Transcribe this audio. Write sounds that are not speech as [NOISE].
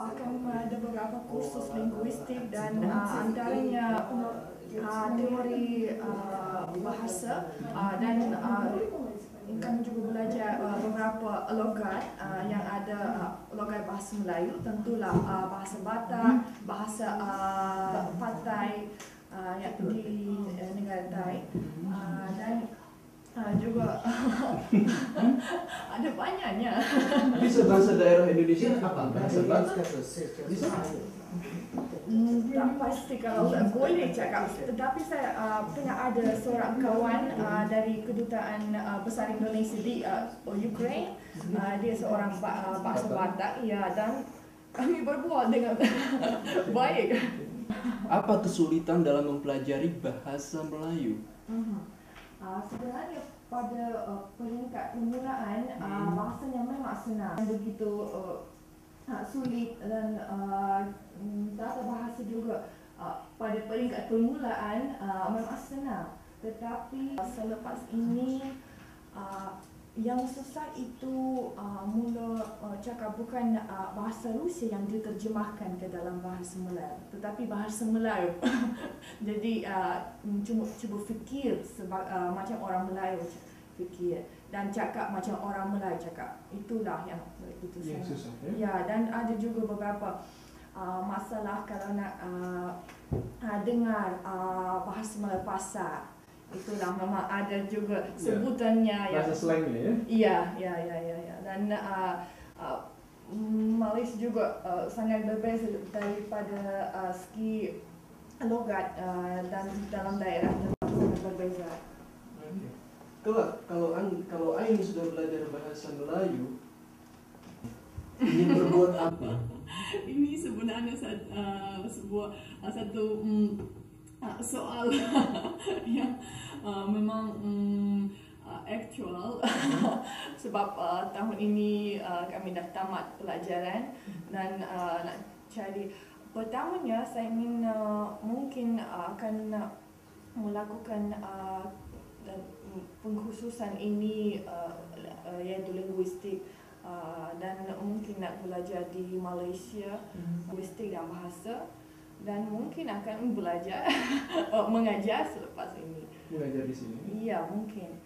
akan ada beberapa kursus linguistik dan uh, antaranya uh, teori uh, bahasa uh, dan uh, kami juga belajar uh, beberapa logat uh, yang ada uh, logat bahasa Melayu. Tentulah uh, bahasa Batak, bahasa uh, Patai uh, yang di uh, negara Thai. Uh, dan juga [LAUGHS] ada banyaknya. Bisa bahasa daerah Indonesia apa? Bahasa Batak? Bisa? Tak pasti kalau boleh cakap tetapi saya uh, pernah ada seorang kawan uh, dari kedutaan uh, besar Indonesia di uh, Ukraine uh, dia seorang ba- uh, bangsa Batak ya dan kami berbual dengan [LAUGHS] baik Apa kesulitan dalam mempelajari bahasa Melayu? uh, sebenarnya pada uh, peringkat permulaan uh, bahasanya memang senang. Begitu uh, uh, sulit dan uh, mm, tata bahasa juga uh, pada peringkat permulaan uh, memang senang. Tetapi uh, selepas ini uh, yang susah itu uh, mula uh, cakap bukan uh, bahasa Rusia yang diterjemahkan ke dalam bahasa Melayu tetapi bahasa Melayu [LAUGHS] jadi uh, cuma cuba fikir sebab uh, macam orang Melayu fikir dan cakap macam orang Melayu cakap itulah yang itu Yang sangat- susah ya? Ya, dan ada juga beberapa uh, masalah kalau nak uh, uh, dengar uh, bahasa Melayu pasar. Itulah memang ada juga sebutannya Bahasa slangnya ya? Iya, ya, ya, ya, ya. Dan uh, uh, Malaysia juga uh, sangat berbeza daripada uh, segi logat uh, dan dalam daerah sangat berbeza. Kelak, kalau an, kalau Ain sudah belajar bahasa Melayu, ingin berbuat apa? [LAUGHS] ini sebenarnya uh, sebuah uh, satu mm, uh, soal [LAUGHS] yang uh, memang mm, uh, actual. [LAUGHS] Sebab uh, tahun ini uh, kami dah tamat pelajaran dan uh, nak cari pertamanya saya ingin uh, mungkin uh, akan uh, melakukan uh, pengkhususan ini uh, uh, iaitu linguistik Uh, dan mungkin nak belajar di Malaysia linguistik dan bahasa dan mungkin akan belajar [LAUGHS] mengajar selepas ini. Mengajar di sini. Iya mungkin.